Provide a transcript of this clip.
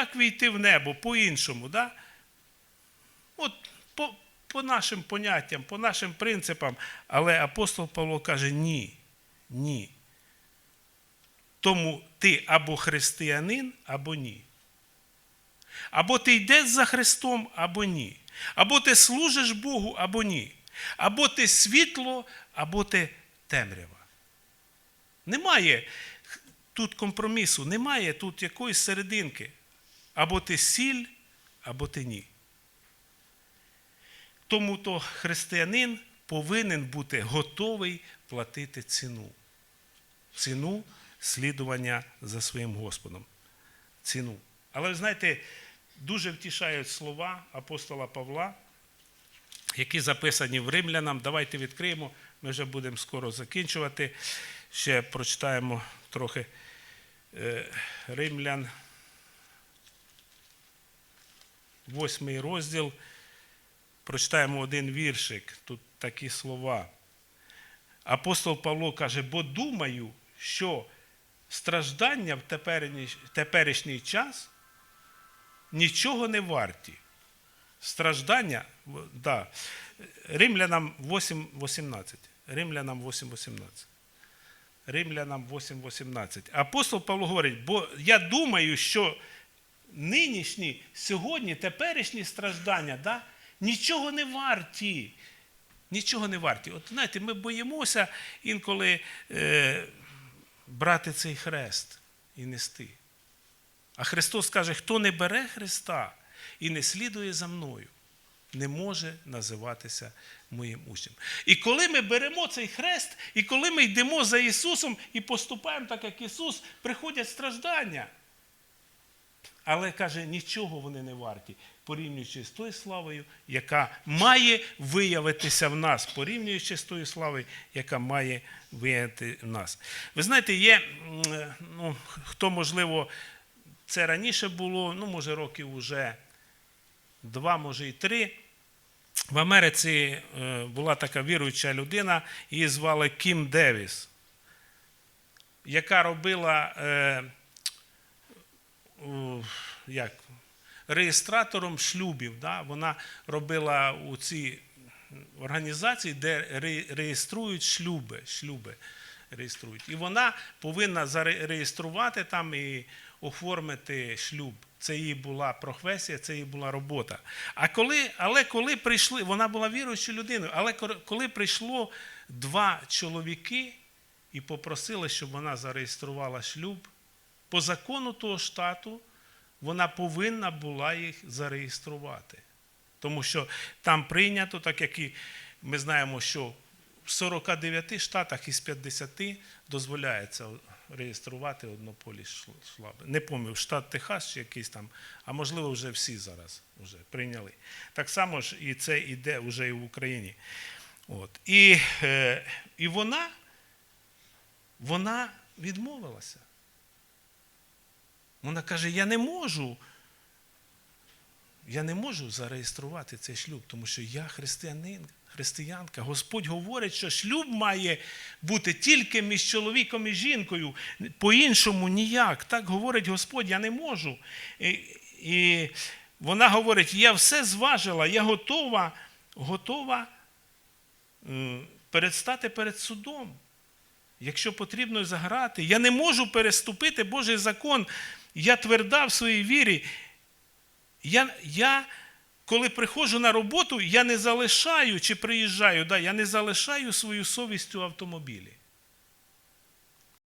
так війти в небо по-іншому. Да? От по, по нашим поняттям, по нашим принципам. Але апостол Павло каже: ні, ні. Тому ти або християнин, або ні. Або ти йдеш за Христом, або ні. Або ти служиш Богу, або ні. Або ти світло, або ти темрява. Немає тут компромісу, немає тут якоїсь серединки. Або ти сіль, або ти ні. Тому то християнин повинен бути готовий платити ціну. Ціну слідування за своїм Господом. Ціну. Але ви знаєте, дуже втішають слова апостола Павла, які записані в римлянам. Давайте відкриємо, ми вже будемо скоро закінчувати. Ще прочитаємо трохи е, римлян. Восьмий розділ. Прочитаємо один віршик. Тут такі слова. Апостол Павло каже: бо думаю, що страждання в теперішній, час нічого не варті. Страждання, да, Римлянам 8.18. Римлянам 8.18. Римлянам 8.18. Апостол Павло говорить, бо я думаю, що нинішні, сьогодні, теперішні страждання да, нічого не варті. Нічого не варті. От знаєте, ми боїмося інколи е, брати цей хрест і нести. А Христос каже, хто не бере Христа і не слідує за мною, не може називатися моїм учнем. І коли ми беремо цей хрест, і коли ми йдемо за Ісусом і поступаємо так, як Ісус, приходять страждання. Але каже, нічого вони не варті, порівнюючи з тою славою, яка має виявитися в нас, порівнюючи з тою славою, яка має виявити в нас. Ви знаєте, є, е, ну, хто, можливо, це раніше було, ну, може, років уже два, може і три. В Америці е, була така віруюча людина, її звали Кім Девіс, яка робила. Як, реєстратором шлюбів. Да? Вона робила у цій організації, де реєструють шлюби. шлюби реєструють. І вона повинна зареєструвати там і оформити шлюб. Це її була професія, це її була робота. А коли, але коли прийшли, вона була віруючою людиною, але коли прийшло два чоловіки і попросили, щоб вона зареєструвала шлюб, по закону того штату вона повинна була їх зареєструвати. Тому що там прийнято, так як і ми знаємо, що в 49 штатах із 50 дозволяється реєструвати однополі шлаби. Не пам'ятаю, штат Техас чи якийсь там, а можливо, вже всі зараз вже прийняли. Так само ж і це йде вже і в Україні. От. І, е, і вона, вона відмовилася. Вона каже: я не можу. Я не можу зареєструвати цей шлюб, тому що я християнин, християнка. Господь говорить, що шлюб має бути тільки між чоловіком і жінкою. По-іншому ніяк. Так говорить Господь, я не можу. І, і вона говорить: я все зважила, я готова, готова передстати перед судом. Якщо потрібно заграти, я не можу переступити Божий закон. Я тверда в своїй вірі. Я, я коли приходжу на роботу, я не залишаю чи приїжджаю, да, я не залишаю свою совість у автомобілі.